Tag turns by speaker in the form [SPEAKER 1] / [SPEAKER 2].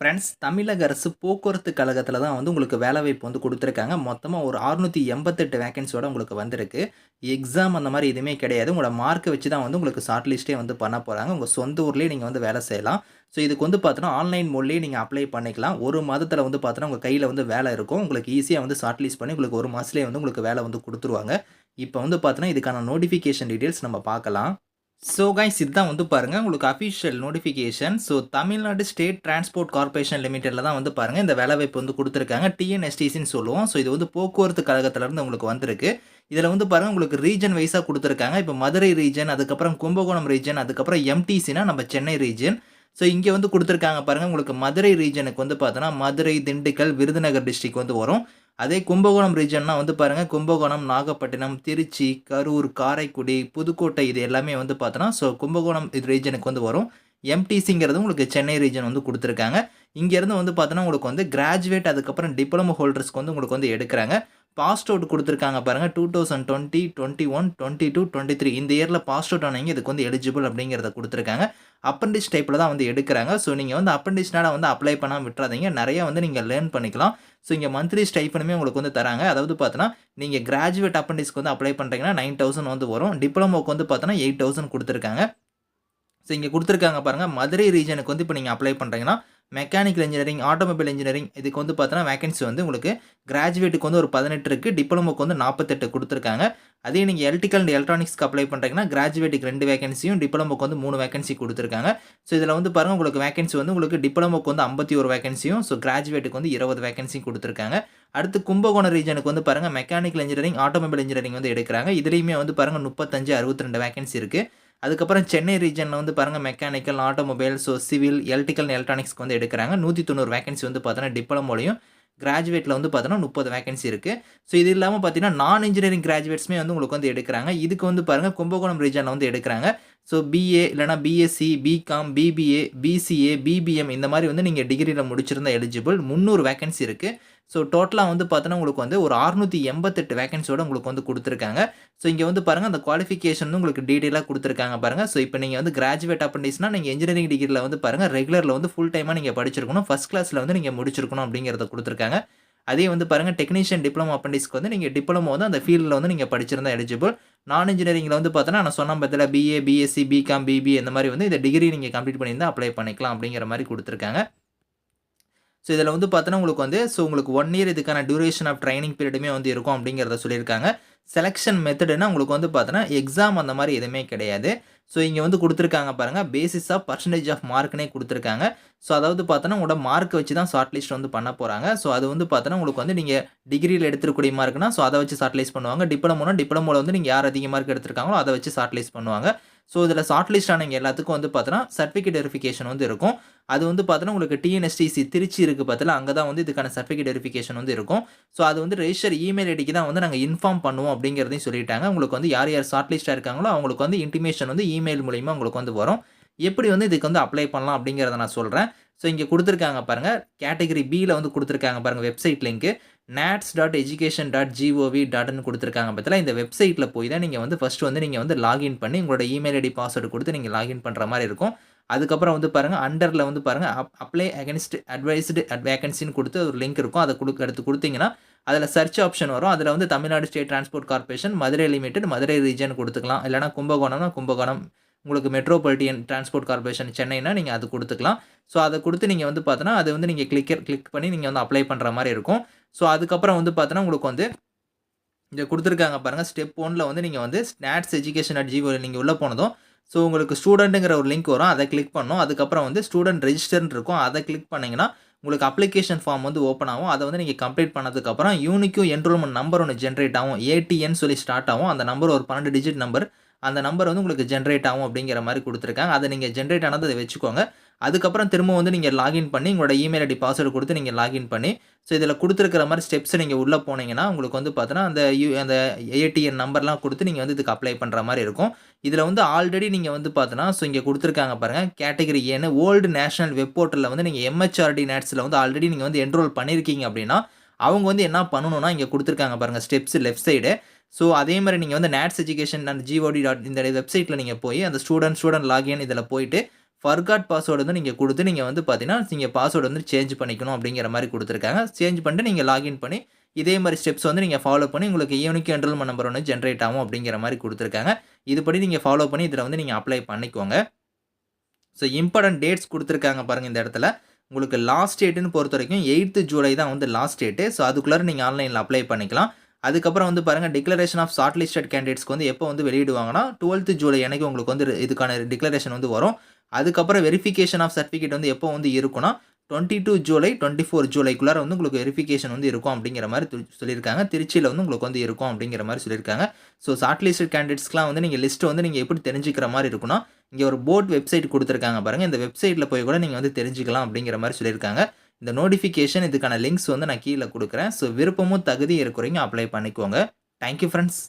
[SPEAKER 1] Friends தமிழக அரசு போக்குவரத்து கழகத்தில் தான் வந்து உங்களுக்கு வேலை வாய்ப்பு வந்து கொடுத்துருக்காங்க. மொத்தமாக ஒரு அறுநூற்றி எண்பத்தெட்டு வேகன்சியோட உங்களுக்கு வந்திருக்கு. எக்ஸாம் அந்த மாதிரி எதுவுமே கிடையாது. உங்களோட மார்க்கை வச்சு தான் வந்து உங்களுக்கு ஷார்ட் லிஸ்ட்டே வந்து பண்ண போகிறாங்க உங்கள் சொந்த ஊர்லேயே நீங்கள் வந்து வேலை செய்யலாம். ஸோ இதுக்கு வந்து பார்த்தோன்னா ஆன்லைன் மோட்லேயே நீங்கள் அப்ளை பண்ணிக்கலாம். ஒரு மாதத்தில் வந்து பார்த்தோன்னா உங்கள் கையில் வந்து வேலை இருக்கும். உங்களுக்கு ஈஸியாக வந்து ஷார்ட் லிஸ்ட் பண்ணி உங்களுக்கு ஒரு மாதத்துலேயே வந்து உங்களுக்கு வேலை வந்து கொடுத்துருவாங்க. இப்போ வந்து பார்த்தோன்னா இதுக்கான நோட்டிஃபிகேஷன் டீட்டெயில்ஸ் நம்ம பார்க்கலாம். ஸோ கைஸ் இதுதான் வந்து பாருங்கள் உங்களுக்கு official notification so Tamil Nadu state transport corporation லிமிடெடில் தான் வந்து பாருங்கள் இந்த வேலைவாய்ப்பு வந்து கொடுத்துருக்காங்க. டிஎன்எஸ்டிசின்னு சொல்லுவோம். ஸோ இது வந்து போக்குவரத்து கழகத்திலேருந்து உங்களுக்கு வந்திருக்கு. இதில் வந்து பாருங்கள் உங்களுக்கு ரீஜன் வைஸாக கொடுத்துருக்காங்க. இப்போ மதுரை ரீஜன் அதுக்கப்புறம் கும்பகோணம் ரீஜன் அதுக்கப்புறம் எம்டிசினா நம்ம சென்னை ரீஜன் ஸோ இங்கே வந்து கொடுத்துருக்காங்க பாருங்கள் உங்களுக்கு மதுரை ரீஜனுக்கு வந்து பார்த்தோன்னா மதுரை திண்டுக்கல் விருதுநகர் டிஸ்ட்ரிக் வந்து வரும். அதே கும்பகோணம் ரீஜன்னா வந்து பாருங்கள் கும்பகோணம் நாகப்பட்டினம் திருச்சி கரூர் காரைக்குடி புதுக்கோட்டை இது எல்லாமே வந்து பார்த்தோன்னா ஸோ கும்பகோணம் இது ரீஜனுக்கு வந்து வரும். எம்டிசிங்கிறது உங்களுக்கு சென்னை ரீஜன் வந்து கொடுத்துருக்காங்க. இங்கேருந்து வந்து பார்த்தோன்னா உங்களுக்கு வந்து கிராஜுவேட் அதுக்கப்புறம் டிப்ளமோ ஹோல்டர்ஸ்க்கு வந்து உங்களுக்கு வந்து எடுக்கிறாங்க. பாஸ்ட் அவுட் கொடுத்துருக்காங்க பாருங்கள் two thousand twenty twenty one twenty two twenty three இந்த இயரில் பாஸ்ட் அவுட் ஆனவங்க இதுக்கு வந்து எலிஜிபிள் அப்படிங்கிறத கொடுத்துருக்காங்க. அப்ரண்டிஸ் டைப்பில் தான் வந்து எடுக்கிறாங்க. ஸோ நீங்கள் வந்து அப்ரண்டிஸ்னால வந்து அப்ளை பண்ணாமல் விட்டுறாதீங்க. நிறைய வந்து நீங்கள் லேர்ன் பண்ணிக்கலாம். ஸோ இங்கே மந்த்லி ஸ்டைப்பனுமே உங்களுக்கு வந்து தராங்க. அதாவது பார்த்தோன்னா நீங்கள் கிராஜுவேட் அப்ரண்டிஸ்க்கு வந்து அப்ளை பண்ணுறீங்கன்னா நைன் தௌசண்ட் வந்து வரும். டிப்ளமோக்கு வந்து பார்த்தோன்னா எயிட் தௌசண்ட் கொடுத்துருக்காங்க. ஸோ இங்கே கொடுத்துருக்காங்க பாருங்கள் மதுரை ரீஜனுக்கு வந்து இப்போ நீங்கள் அப்ளை பண்ணுறீங்கன்னா மெக்கானிக்கல் இன்ஜினியரிங் ஆட்டோமொபைல் இன்ஜினியரிங் இதுக்கு வந்து பார்த்தோன்னா வேகன்சி வந்து உங்களுக்கு கிராஜுவேட்டுக்கு வந்து ஒரு பதினெட்டு இருக்குது டிப்ளமோக்கு வந்து நாற்பத்தெட்டு கொடுத்துருக்காங்க. அதே நீங்கள் எலக்ட்ரிக்கல் அண்ட் எலக்ட்ரானிக்ஸ்க்கு அப்ளை பண்ணுறீங்கன்னா கிராஜுவேட்டுக்கு ரெண்டு வேகன்சியும் டிப்ளமோக்கு வந்து மூணு வேகன்சி கொடுத்துருக்காங்க. ஸோ இதில் வந்து பாருங்கள் உங்களுக்கு வேகன்சி வந்து உங்களுக்கு டிப்ளமோக்கு வந்து ஐம்பத்தி ஒரு வேகன்சியும் ஸோ கிராஜுவேட்டுக்கு வந்து இருபது வேகன்சியும் கொடுத்துருக்காங்க. அடுத்து கும்பகோணம் ரீஜனுக்கு வந்து பாருங்கள் மெக்கானிக்கல் இன்ஜினியரிங் ஆட்டோமொபைல் இன்ஜினியரிங் வந்து எடுக்கிறாங்க. இதுலேயுமே வந்து பாருங்கள் முப்பத்தஞ்சு அறுபத்தி ரெண்டு வேகன்சி இருக்குது அதுக்கப்புறம் சென்னை ரீஜனில் வந்து பாருங்கள் mechanical automobile so civil electrical எலக்ட்ரானிக்ஸ்க்கு வந்து எடுக்கிறாங்க. நூற்றி தொண்ணூறு வேகன்சி வந்து பார்த்தோன்னா டிப்ளமோலையும் கிராஜுவேட்டில் வந்து பார்த்தோன்னா முப்பது வேகன்சி இருக்குது ஸோ இது இல்லாமல் பார்த்தீங்கன்னா நான் இன்ஜினியரிங் கிராஜுவேட்ஸுமே வந்து உங்களுக்கு வந்து எடுக்கிறாங்க. இதுக்கு வந்து பாருங்கள் கும்பகோணம் ரீஜனில் வந்து எடுக்கிறாங்க. ஸோ பிஏ இல்லைனா BSc BCom BBA BCA BBM இந்த மாதிரி வந்து நீங்கள் டிகிரியில் முடிச்சிருந்தா எலிஜிபிள் முந்நூறு வேகன்சி இருக்குது ஸோ டோட்டலாக வந்து பார்த்தோன்னா உங்களுக்கு வந்து ஒரு அறுநூற்றி எண்பத்தெட்டு வேகன்சியோட உங்களுக்கு வந்து கொடுத்துருக்காங்க. ஸோ இங்கே வந்து பாருங்கள் அந்த குவாலிஃபிகேஷன் வந்து உங்களுக்கு டீட்டெயிலாக கொடுத்துருக்காங்க பாருங்கள் ஸோ இப்போ நீங்கள் வந்து கிராஜுவேட் அப்ரண்டிஸ்னா நீங்கள் இன்ஜினியரிங் டிகிரியில் வந்து பாருங்கள் ரெகுலரில் வந்து ஃபுல் டைமாக நீங்கள் படிச்சிருக்கணும். ஃபஸ்ட் கிளாஸில் வந்து நீங்கள் முடிச்சிருக்கணும் அப்படிங்கிறத கொடுத்துருக்காங்க. அதே வந்து பாருங்கள் டெக்னீஷியன் டிப்ளமோ அப்ரண்டிஸ்க்கு வந்து நீங்கள் டிப்ளமோ வந்து அந்த ஃபீல்டில் வந்து நீங்கள் படிச்சிருந்தா எலிஜிபிள் நான் இன்ஜினியரிங்கில் வந்து பார்த்தோன்னா நான் சொன்ன பற்றில பிஏ பிஎஸ்சி பிகாம் பிபி இந்த மாதிரி வந்து இந்த டிகிரி நீங்கள் கம்ப்ளீட் பண்ணியிருந்தால் அப்ளை பண்ணிக்கலாம் அப்படிங்கிற மாதிரி கொடுத்துருக்காங்க. ஸோ இதில் வந்து பார்த்தோன்னா உங்களுக்கு வந்து ஸோ உங்களுக்கு ஒன் இயர் இதுக்கான டியூரேஷன் ஆஃப் ட்ரைனிங் பீரியடுமே வந்து இருக்கும் அப்படிங்கிறத சொல்லியிருக்காங்க. செலெக்ஷன் மெத்தடுனா உங்களுக்கு வந்து பார்த்தோன்னா எக்ஸாம் அந்த மாதிரி எதுவுமே கிடையாது. ஸோ இங்கே வந்து கொடுத்துருக்காங்க பாருங்கள் பேசிஸ் ஆஃப் பர்சன்டேஜ் ஆஃப் மார்க்னே கொடுத்துருக்காங்க. ஸோ அதாவது பார்த்தோன்னா உங்களோட மார்க் வச்சு தான் ஷார்ட் லிஸ்ட் வந்து பண்ண போகிறாங்க ஸோ அது வந்து பார்த்தோன்னா உங்களுக்கு வந்து நீங்கள் டிகிரியில் எடுத்துக்கூடிய மார்க்னா ஸோ அதை வச்சு ஷார்ட் லிஸ்ட் பண்ணுவாங்க டிப்ளமோனா டிப்ளமோவில் வந்து நீங்கள் யார் அதிக மார்க் எடுத்திருக்காங்களோ அதை வச்சு ஷார்ட் லிஸ்ட் பண்ணுவாங்க. ஸோ இதில் ஷார்ட் லிஸ்ட் ஆனவங்க எல்லாத்துக்கும் வந்து பார்த்தோன்னா சர்டிஃபிகேட் வெரிஃபிகேஷன் வந்து இருக்கும். அது வந்து பார்த்தோன்னா உங்களுக்கு டிஎன்எஸ்டிசி திருச்சி இருக்குது பார்த்தல அங்கே தான் வந்து இதுக்கான சர்டிஃபிகேட் வெரிஃபிகேஷன் வந்து இருக்கும். ஸோ அது வந்து ரெஜிஸ்டர் இமெயில் ஐடிக்கு தான் வந்து நாங்கள் இன்ஃபார்ம் பண்ணுவோம் அப்படிங்கிறதையும் சொல்லிட்டாங்க. உங்களுக்கு வந்து யார் யார் ஷார்ட் லிஸ்ட்டாக இருக்காங்களோ அவங்களுக்கு வந்து இன்டிமேஷன் வந்து இமெயில் மூலிமா உங்களுக்கு வந்து வரும். எப்படி வந்து இதுக்கு வந்து அப்ளை பண்ணலாம் அப்படிங்கிறத நான் சொல்கிறேன் ஸோ இங்கே கொடுத்துருக்காங்க பாருங்கள் கேட்டகரி பியில் வந்து கொடுத்துருக்காங்க பாருங்கள் website link NATS dot education dot GOV டாட்னு கொடுத்துருக்காங்க பற்றில இந்த வெப்சைட்டில் போய் தான் நீங்கள் வந்து ஃபஸ்ட்டு வந்து நீங்கள் வந்து லாகின் பண்ணி உங்களோட இமெயில் ஐடி பாஸ்வேர்டு கொடுத்து நீங்கள் லாகின் பண்ணுற மாதிரி இருக்கும். அதுக்கப்புறம் வந்து பாருங்கள் அண்டரில் வந்து பாருங்கள் up apply against advised at வேகன்சின்னு கொடுத்து ஒரு லிங்க் இருக்கும். அதை கொடுக்க எடுத்து கொடுத்தீங்கன்னா அதில் சர்ச் ஆப்ஷன் வரும். அதில் வந்து Tamil Nadu state transport corporation Madurai limited Madurai region கொடுத்துக்கலாம். இல்லைனா கும்பகோணம்னா கும்பகோணம் உங்களுக்கு மெட்ரோபாலிட்டியன் டிரான்ஸ்போர்ட் கார்பரேஷன் சென்னைனா நீங்கள் அது கொடுத்துக்கலாம். ஸோ அதை கொடுத்து நீங்கள் வந்து பார்த்தோன்னா அது வந்து நீங்கள் கிளிக்கர் கிளிக் பண்ணி நீங்கள் வந்து அப்ளை பண்ணுற மாதிரி இருக்கும். ஸோ அதுக்கப்புறம் வந்து பார்த்தோன்னா உங்களுக்கு வந்து இங்கே கொடுத்துருக்காங்க பாருங்கள் ஸ்டெப் ஒனில் வந்து நீங்கள் வந்து ஸ்நாட்ஸ் எஜுகேஷன் அட் ஜிஓ நீங்கள் உள்ளே போனதும் ஸோ உங்களுக்கு ஸ்டூடெண்ட்டுங்கிற ஒரு லிங்க் வரும் அதை கிளிக் பண்ணோம் அதுக்கப்புறம் வந்து ஸ்டூடெண்ட் ரெஜிஸ்டர்னு இருக்கும் அதை கிளிக் பண்ணிங்கன்னா உங்களுக்கு அப்ளிகேஷன் ஃபார்ம் வந்து ஓப்பன் ஆகும். அதை வந்து நீங்கள் கம்ப்ளீட் பண்ணதுக்கப்புறம் யூனிக்கும் என்ரோல்மெண்ட் நம்பர் ஒன்று ஜென்ரேட் ஆகும். ஏடிஎன்னு சொல்லி ஸ்டார்ட் ஆகும். அந்த நம்பர் ஒரு பன்னெண்டு டிஜிட் நம்பர் அந்த நம்பர் வந்து உங்களுக்கு ஜென்ரேட் ஆகும் அப்படிங்கிற மாதிரி கொடுத்துருக்காங்க. அதை நீங்கள் ஜென்ரேட் ஆனது அதை வச்சுக்கோங்க. அதுக்கப்புறம் திரும்ப வந்து நீங்கள் லாகின் பண்ணி உங்களோட இமெயில் ஐடி பாஸ்வேர்டு கொடுத்து நீங்கள் லாகின் பண்ணி ஸோ இதில் கொடுத்துருக்கிற மாதிரி ஸ்டெப்ஸை நீங்கள் உள்ளே போனீங்கன்னா உங்களுக்கு வந்து பார்த்தோன்னா அந்த யூ அந்த ஏடிஎன் நம்பர்லாம் கொடுத்து நீங்கள் வந்து இதுக்கு அப்ளை பண்ணுற மாதிரி இருக்கும். இதில் வந்து ஆல்ரெடி நீங்கள் வந்து பார்த்தீங்கன்னா ஸோ இங்கே கொடுத்துருக்காங்க பாருங்கள் கேட்டகரி ஏன்னு ஓல்டு நேஷனல் வெப் போர்ட்டலில் வந்து நீங்கள் எம்ஹெச்ஆர்டி நேட்ஸில் வந்து ஆல்ரெடி நீங்கள் வந்து என்ரோல் பண்ணியிருக்கீங்க அப்படின்னா அவங்க வந்து என்ன பண்ணணும்னா இங்கே கொடுத்துருக்காங்க பாருங்கள் ஸ்டெப்ஸ் லெஃப்ட் சைடு ஸோ அதே மாதிரி நீங்கள் வந்து NATS education and G O T வெப்சைட்டில் நீங்கள் போய் அந்த ஸ்டூடெண்ட் ஸ்டூடெண்ட் லாகின் இதில் போயிட்டு ஃபர்காட் பாஸ்வேர்டு வந்து நீங்கள் கொடுத்து நீங்கள் வந்து பார்த்தீங்கன்னா நீங்கள் பாஸ்வேர்டு வந்து சேஞ்ச் பண்ணிக்கணும் அப்படிங்கிற மாதிரி கொடுத்துருக்காங்க. சேஞ்ச் பண்ணிட்டு நீங்கள் லாகின் பண்ணி இதே மாதிரி ஸ்டெப்ஸ் வந்து நீங்கள் ஃபாலோ பண்ணி உங்களுக்கு யூனிக் என்ரோல்மெண்ட் நம்பர் ஒன்று ஜென்ரேட் ஆகும் அப்படிங்கிற மாதிரி கொடுத்துருக்காங்க. இதுபடி நீங்கள் ஃபாலோ பண்ணி இதில் வந்து நீங்கள் அப்ளை பண்ணிக்கோங்க. ஸோ இம்பார்ட்டன்ட் டேட்ஸ் கொடுத்துருக்காங்க பாருங்கள் இந்த இடத்துல. உங்களுக்கு லாஸ்ட் டேட்டுன்னு பொறுத்த வரைக்கும் எயித்து ஜூலை தான் வந்து லாஸ்ட் டேட்டு ஸோ அதுக்குள்ளார நீங்கள் ஆன்லைனில் அப்ளை பண்ணிக்கலாம். அதுக்கப்புறம் வந்து பாருங்கள் டிக்ளரேஷன் ஆஃப் ஷார்ட் லிஸ்டட் கேண்டிடேட்ஸ்க்கு வந்து எப்போ வந்து வெளியிடுவாங்கன்னா டுவெல்த் ஜூலை அன்னைக்கு உங்களுக்கு வந்து இதுக்கான டிக்ளரேஷன் வந்து வரும். அதுக்கப்புறம் வெரிஃபிகேஷன் ஆஃப் சர்டிஃபிகேட் வந்து எப்போ வந்து இருக்குன்னா twenty two July twenty four ஜூலைக்குள்ளார வந்து உங்களுக்கு வெரிஃபிகேஷன் வந்து இருக்கும் அப்படிங்கிற மாதிரி சொல்லியிருக்காங்க. திருச்சியில் வந்து உங்களுக்கு வந்து இருக்கும் அப்படிங்கிற மாதிரி சொல்லியிருக்காங்க. ஸோ ஷார்ட் லிஸ்டட் கேண்டிடேட்ஸ்க்குலாம் வந்து நீங்கள் லிஸ்ட்டு வந்து நீங்கள் எப்படி தெரிஞ்சுக்கிற மாதிரி இருக்குன்னா இங்கே ஒரு போர்ட் வெப்சைட் கொடுத்துருக்காங்க பாருங்கள் இந்த வெப்சைட்டில் போய் கூட நீங்கள் வந்து தெரிஞ்சுக்கலாம் அப்படிங்கிற மாதிரி சொல்லியிருக்காங்க. இந்த நோட்டிஃபிகேஷன் இதுக்கான லிங்க்ஸ் வந்து நான் கீழே கொடுக்குறேன். ஸோ விருப்பமும் தகுதி இருக்கிறவங்க அப்ளை பண்ணிக்கோங்க. Thank you friends